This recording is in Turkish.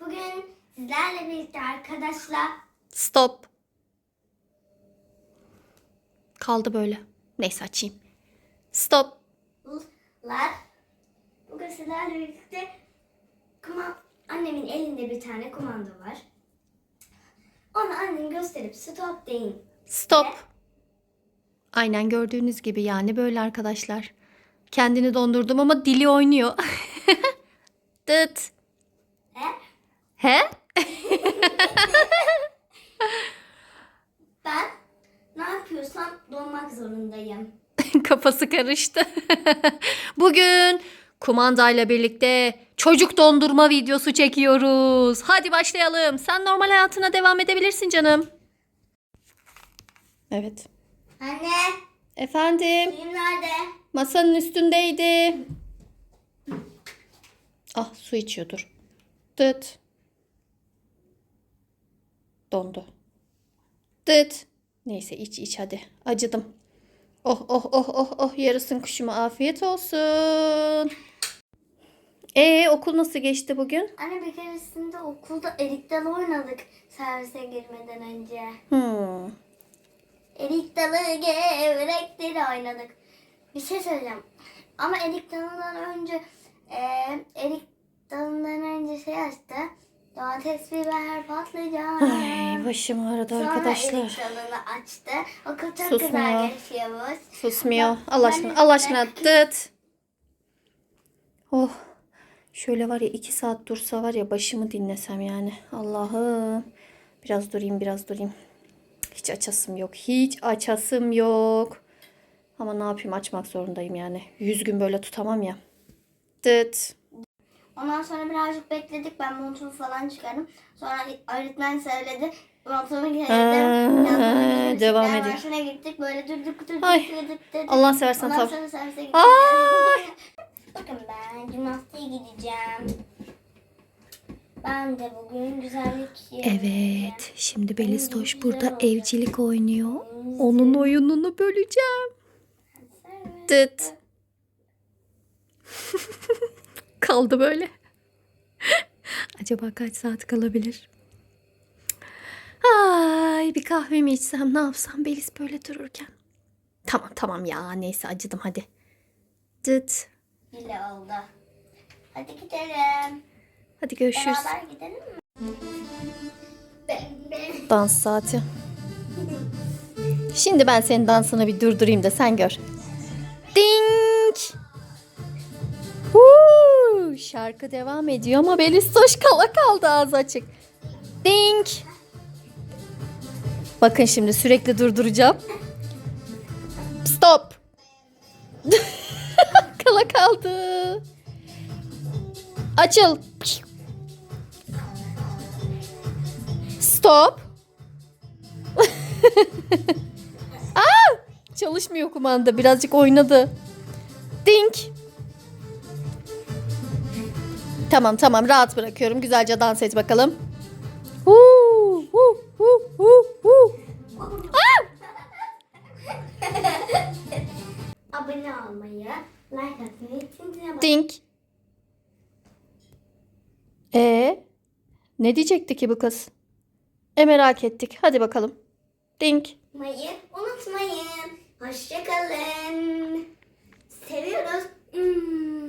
Bugün sizlerle birlikte arkadaşlar Stop. Kaldı böyle. Neyse açayım. Stop. lar. Bugün sizlerle birlikte kuma, annemin elinde bir tane kumanda var. Onu annem gösterip stop deyin. Stop. Aynen gördüğünüz gibi yani böyle arkadaşlar. Kendini dondurdum ama dili oynuyor. Dıt. He? He? Ben ne yapıyorsam donmak zorundayım. Kafası karıştı. Bugün kumandayla birlikte çocuk dondurma videosu çekiyoruz. Hadi başlayalım. Sen normal hayatına devam edebilirsin canım. Evet. Anne, Efendim, suyum nerede? masanın üstündeydi. Ah, su içiyordur. Dıt. Dondu. Dıt. Neyse iç iç hadi. Acıdım. Oh oh oh oh oh yarısın kuşuma afiyet olsun. Ee okul nasıl geçti bugün? Anne bir keresinde okulda erik dalı oynadık servise girmeden önce. Hmm. Erik dalı gevrekleri oynadık. Bir şey söyleyeceğim. Ama erik dalından önce eee erik dalından önce şey açtı. Domates, biber, patlıcan. Ay başım ağrıdı Sonra arkadaşlar. dalını açtı. Okul çok Susmuyor. güzel. Susmuyor. Allah aşkına. Allah aşkına dıt. Oh. Şöyle var ya iki saat dursa var ya başımı dinlesem yani. Allah'ım. Biraz durayım biraz durayım. Hiç açasım yok. Hiç açasım yok. Ama ne yapayım açmak zorundayım yani. Yüz gün böyle tutamam ya. Dıt. Ondan sonra birazcık bekledik. Ben montumu falan çıkardım. Sonra öğretmen söyledi. Montumu giydim. Aa, devam ediyor. Başına gittik. Böyle durduk durduk Ay, durduk durduk. Allah seversen Ondan tabii. sonra servise gittik. Ay. Bakın ben jimnastiğe gideceğim. Ben de bugün güzellik yapacağım. Evet. Şimdi Belistoş burada evcilik oynuyor. Onun oyununu böleceğim. Dıt. Kaldı böyle. Acaba kaç saat kalabilir? Ay bir kahve mi içsem ne yapsam Belis böyle dururken. Tamam tamam ya neyse acıdım hadi. Dıt. Bile oldu. Hadi gidelim. Hadi görüşürüz. Beraber gidelim mi? Ben, ben. Dans saati. Şimdi ben senin dansını bir durdurayım da sen gör. Ding! Huu, şarkı devam ediyor ama Belistoş kala kaldı ağzı açık. Ding! Bakın şimdi sürekli durduracağım. Stop! kala kaldı. Açıl. Stop. Aa! Çalışmıyor kumanda. Birazcık oynadı. Dink. Tamam tamam rahat bırakıyorum. Güzelce dans et bakalım. abone olmayı, like atmayı, zincire Dink. E ne diyecekti ki bu kız? E merak ettik. Hadi bakalım. Dink. basmayı unutmayın. Hoşçakalın. Seviyoruz. Hmm.